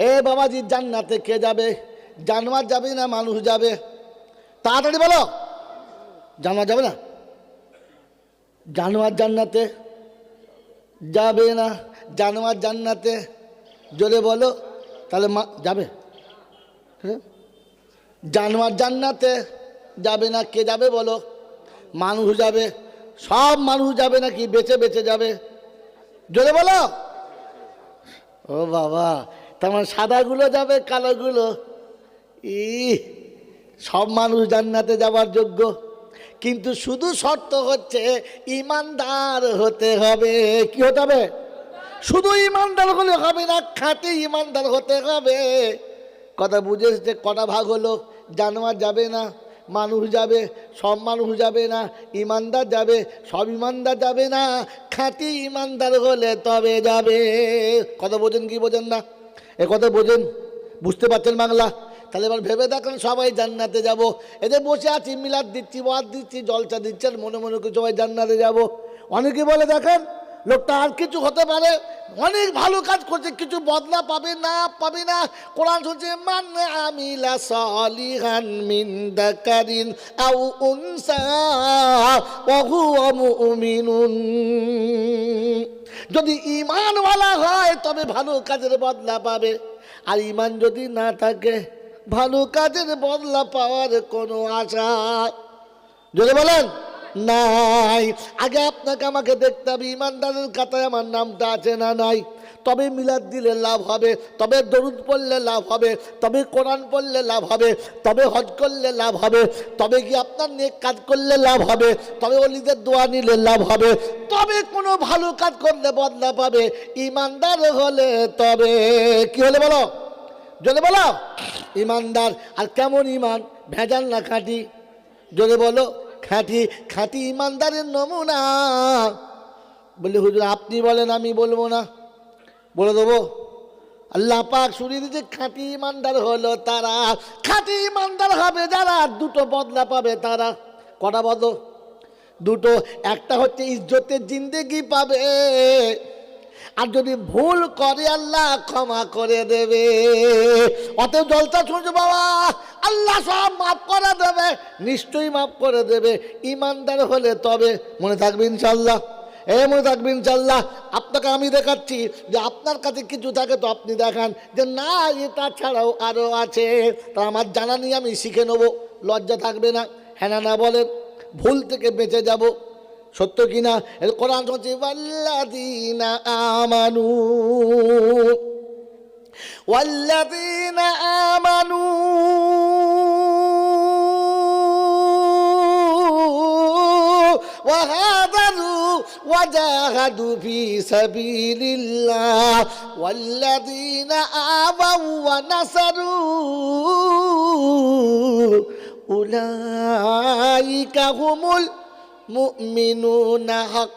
এ বাবাজি, জান্নাতে কে যাবে? জানোয়ার যাবে না, মানুষ যাবে? তাড়াতাড়ি বলো। জানোয়ার যাবে না? জানোয়ার জান্নাতে যাবে না জানোয়ার জান্নাতে। জোরে বলো, তাহলে মা, যাবে। হ্যাঁ? জানোয়ার জান্নাতে যাবে না, কে যাবে বলো? মানুষ যাবে। সব মানুষ যাবে নাকি বেঁচে বেঁচে যাবে? জোরে বলো। ও বাবা তার মানে সাদাগুলো যাবে, কালোগুলো? ই সব মানুষ জান্নাতে যাওয়ার যোগ্য। কিন্তু শুধু শর্ত হচ্ছে ইমানদার হতে হবে। কি হতে হবে? শুধু ইমানদার হলে হবে না, খাঁটি ইমানদার হতে হবে। কথা বুঝে এসেছে কটা ভাগ হলো? জানোয়ার যাবে না, মানুষ যাবে, সব মানুষ যাবে না, ইমানদার যাবে, সব ইমানদার যাবে না, খাঁটি ইমানদার হলে তবে যাবে। কথা বোঝেন কি বোঝেন না? এ কথা বোঝেন? বুঝতে পারছেন বাংলা? তাহলে এবার ভেবে দেখেন সবাই জান্নাতে যাব। এদের বসে আছি, মিলাদ দিচ্ছি বাদ দিচ্ছি জলচা দিচ্ছি, আর মনে মনে করে সবাই জান্নাতে যাব। অনেকে বলে দেখেন, লোকটা আর কিছু হতে পারে, অনেক ভালো কাজ করছে, কিছু বদলা পাবে না পাবে না। কোরআন শুনছে, মান আমিলা সালিহান মিন আও উনসা, ওয়া হুয়া মুমিনুন। যদি ইমানওয়ালা হয়, তবে ভালো কাজের বদলা পাবে। আর ইমান যদি না থাকে, ভালো কাজের বদলা পাওয়ার কোনো আশা। যদি বলেন, নাই। আগে আপনাকে আমাকে দেখতে হবে ইমানদারের খাতায় আমার নামটা আছে না নাই? তবে মিলাদ দিলে লাভ হবে, তবে দরুদ পড়লে লাভ হবে, তবে কোরআন পড়লে লাভ হবে, তবে হজ করলে লাভ হবে, তবে কি আপনার নেক কাজ করলে লাভ হবে, তবে অলিদের দোয়া নিলে লাভ হবে, তবে কোনো ভালো কাজ করলে বদলা পাবে, ইমানদার হলে তবে, কি হলে বলো? যদি বলো? ইমানদার, আর কেমন ইমান? ভেজাল না খাঁটি? যদি বলো, খাঁটি খাঁটি ইমানদারের নমুনা। বলে হুজুর, আপনি বলেন, আমি বলব না। বলে দেবো। আল্লাহ পাক শুনিয়ে দিচ্ছে খাঁটি ইমানদার হলো তারা। খাঁটি ইমানদার হবে যারা, দুটো বদলা পাবে তারা। কটা বদল? দুটো। একটা হচ্ছে ইজ্জতের জিন্দেগি পাবে। আর যদি ভুল করে আল্লাহ, ক্ষমা করে দেবে। অত জলতা শুনছো বাবা। আল্লাহ সব মাফ করে দেবে, নিশ্চয়ই মাফ করে দেবে। ইমানদার হলে তবে মনে থাকবে ইনশাল্লাহ এ মনে থাকবে ইনশাল্লাহ আপনাকে আমি দেখাচ্ছি যে আপনার কাছে কিছু থাকে তো আপনি দেখান যে না এটা ছাড়াও আরও আছে তা আমার জানা নিয়ে আমি শিখে নেবো লজ্জা থাকবে না হ্যাঁ না বলেন ভুল থেকে বেঁচে যাব সত্য কিনা এর কোরআন হচ্ছে ওয়াল্লাযীনা আমানু ওয়াল্লাযীনা আমানু وهاجروا وجاهدوا في سبيل الله والذين آووا ونصروا أولئك هم المؤمنون حقا.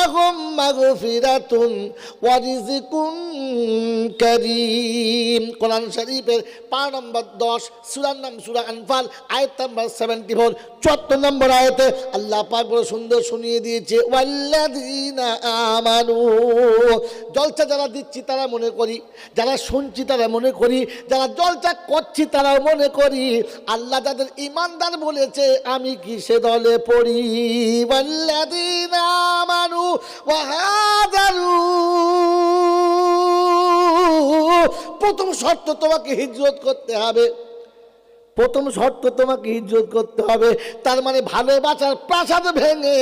লাহুম মাগফিরাতুন ওয়ারিজিকুন করিম কোরআন শরীফের পাঁচ নম্বর দশ, সুরার নাম সুরা আনফাল, আয়াত নম্বর সেভেন্টি ফোর চুয়াত্তর নম্বর আয়াতে আল্লাহ পাক বড় সুন্দর শুনিয়ে দিয়েছে ওয়াল্লাদিনা আমানু। জলসা যারা দিচ্ছি তারা মনে করি, যারা শুনছি তারা মনে করি, যারা জলসা করছি তারা মনে করি। আল্লাহ যাদের ইমানদার বলেছে, আমি কি সে দলে পড়ি? ওয়াল্লাদিনা আমানু। প্রথম শর্ত তোমাকে হিজরত করতে হবে। প্রথম শর্ত তোমাকে হিজরত করতে হবে। তার মানে ভালোবাসার প্রাসাদ ভেঙে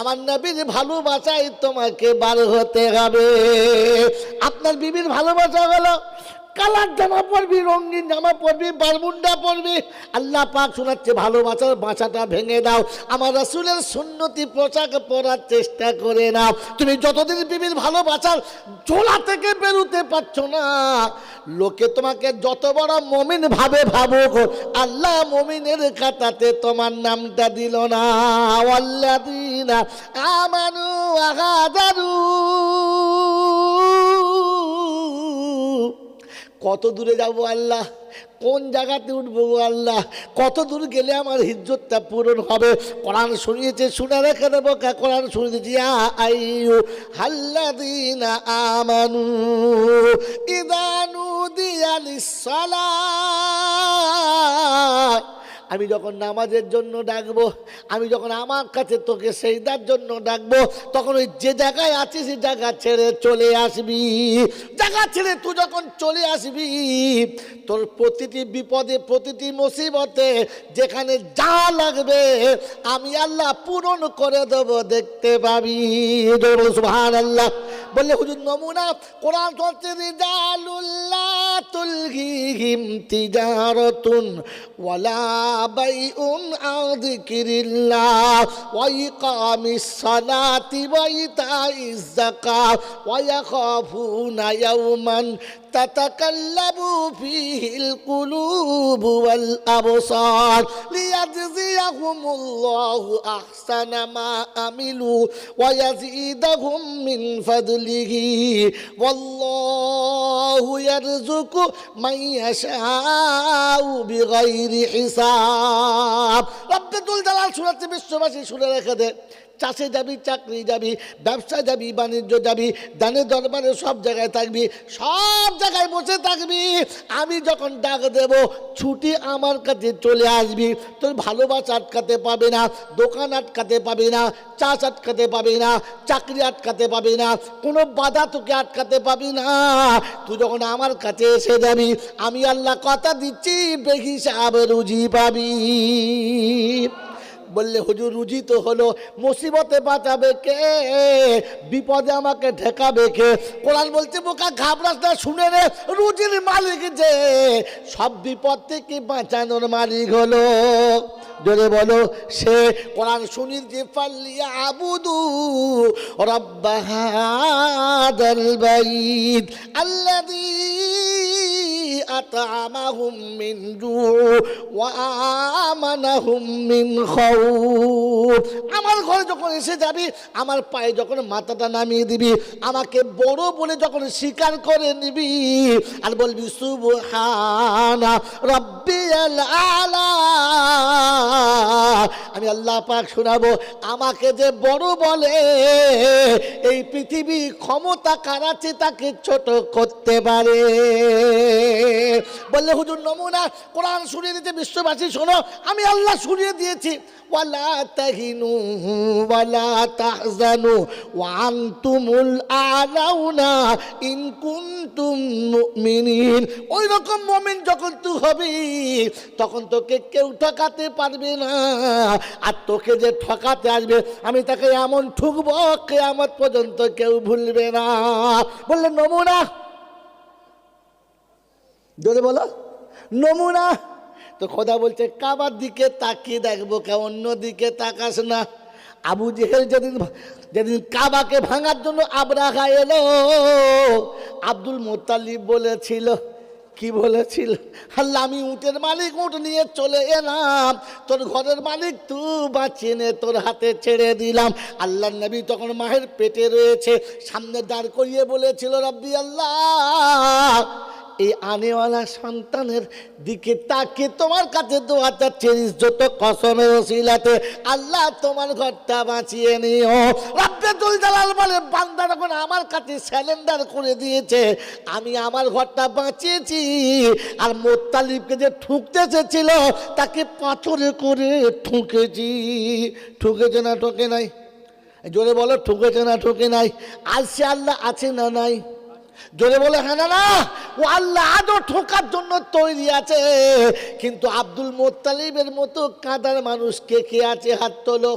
আমার নবীর ভালোবাসায় তোমাকে বার হতে হবে। আপনার বিবির ভালোবাসা হলো কালার জামা পরবি, রঙিন জামা পরবি বারমুন্ডা পরবি। আল্লাহ পাক শোনাচ্ছে, ভালোবাসার বাসাটা ভেঙে দাও। আমার রাসুলের সুন্নতি পোশাক পরার চেষ্টা করে নাও। তুমি যতদিন বিবির ভালোবাসার ঝোলা থেকে বেরোতে পারছ না, লোকে তোমাকে যত বড় মমিন ভাবে ভাবুক, আল্লাহ মমিনের খাতাতে তোমার নামটা দিল না। আল্লাদিনা আমানু আহাদারু কত দূরে যাব আল্লাহ? কোন জায়গাতে উঠবো আল্লাহ? কত দূর গেলে আমার হিজ্জতটা পূরণ হবে? কোরআন শুনিয়েছে, শুনে রেখে দেবো কোরআন শুনিয়েছি আমানু ইদানু আমি যখন নামাজের জন্য ডাকবো, আমি যখন আমার কাছে তোকে সেইদার জন্য ডাকবো, তখন ওই যে জায়গায় আছিস, সেই জায়গা ছেড়ে চলে আসবি। জায়গা ছেড়ে তুই যখন চলে আসবি, তোর প্রতিটি বিপদে, প্রতিটি মুসিবতে যেখানে যা লাগবে, আমি আল্লাহ পূরণ করে দেব, দেখতে পাবি। আল্লাহ বললে হুজুর নমুনা কোরআন হচ্ছে রিজালুল্লাহ তুলহিহিম তিজারতুন ওয়ালা বাইউন আন যিকিরিল্লাহ ওয়া ইকামিস সালাতি ওয়া ইতাইজ যাকাত ওয়া ইয়াখাফুনা ইয়াওমান تتقلب فيه القلوب والأبصار ليجزيهم الله أحسن ما عملوا ويزيدهم من فضله والله يرزق من يشاء بغير حساب رب دول دلال سورة বিশ্ববাসী শুনে রেখে দে চাষে যাবি, চাকরি যাবি, ব্যবসা যাবি, বাণিজ্য যাবি দানের দরবারে সব জায়গায় থাকবি, সব জায়গায় বসে থাকবি। আমি যখন ডাক দেব, ছুটি আমার কাছে চলে আসবি। তোর ভালোবাসা আটকাতে পাবে না, দোকান আটকাতে পাবে না, চাষ আটকাতে পাবে না, চাকরি আটকাতে পাবে না, কোনো বাধা তোকে আটকাতে পাবি না। তুই যখন আমার কাছে এসে যাবি, আমি আল্লাহ কথা দিচ্ছি, বেহিসাব রুজি পাবি। বললে, হুজুর, রুজি তো হলো, মুসিবতে বাঁচাবে কে? বিপদে আমাকে ঠেকাবে কে? কোরআন বলছে, বোকা, ঘাবড়াস না, শুনে রে রুজির মালিক যে। সব বিপদ থেকে বাঁচানোর মালিক হলো, জোরে বলো, সে কোরআন শুনি, যে পাল্লিয়া আবুদু রব্বাহাদাল বাইত আল্লাযী মিন জু' ওয়া আমানাহুম মিন খাউফ আমার ঘরে যখন এসে যাবি, আমার পায়ে যখন মাথাটা নামিয়ে দিবি, আমাকে বড় বলে যখন স্বীকার করে নিবি, আর বলবি, সুবহানা রাব্বিয়াল আলা। আমি আল্লাহ পাক শোনাবো, আমাকে যে বড় বলে এই পৃথিবী ক্ষমতা কারাচ্ছে তাকে ছোট করতে পারে? বললে, হুজুর, নমুনা, কোরআন শুনিয়ে দিতে বিশ্ববাসী, শোনো, আমি আল্লাহ শুনিয়ে দিয়েছি। ওয়ালা তাহিনু, ওয়ালা তাহজানু ওয়ান্তুমুল আলাউনা, ইন কুনতুম মুমিনিন। ওই রকম মুমিন যখন তুই হবি, তখন তোকে কেউ ঠকাতে পারবে না। আর তোকে যে ঠকাতে আসবে, আমি তাকে এমন ঠুকবো, কেয়ামত পর্যন্ত কেউ ভুলবে না। বললে, নমুনা। যদি বলো, নমুনা। তো খোদা বলছে, কাবার দিকে তাকিয়ে দেখব কে, অন্য দিকে তাকাস না। আবু জেহেল যেদিন যেদিন কাবাকে ভাঙার জন্য আবরাহা এলো, আব্দুল মোতালিব বলেছিল কি বলেছিল? আল্লাহ, আমি উঁটের মালিক, উঁট নিয়ে চলে এলাম। তোর ঘরের মালিক তু বাঁচিয়ে নে, তোর হাতে ছেড়ে দিলাম। আল্লাহ নবী তখন মায়ের পেটে রয়েছে, সামনে দাঁড় করিয়ে বলেছিল, রব্বি আল্লাহ এই আনেওয়ালা সন্তানের দিকে তাকে তোমার কাছে দোয়া চাচ্ছে যত কসমের ওসিলাতে আল্লাহ তোমার ঘরটা বাঁচিয়ে নিও। রব্বে দুল জালাল বলে, বান্দা যখন আমার কাছে স্যালেন্ডার করে দিয়েছে, আমি আমার ঘরটা বাঁচিয়েছি। আর মোত্তালিবকে যে ঠুকতে এসেছিল, তাকে পাথরে করে ঠুকেছি। ঠুকেছে না, ঠকে নাই? জোরে বলো, ঠুকেছে না, ঠকে নাই? আজ সে আল্লাহ আছে না নাই? জোরে বলে হ্যাঁ না ও আল্লাহ আদর ঠোকার জন্য তৈরি আছে। কিন্তু আব্দুল মোত্তালিবের মতো কাদার মানুষ কে কে আছে? হাত তোলো।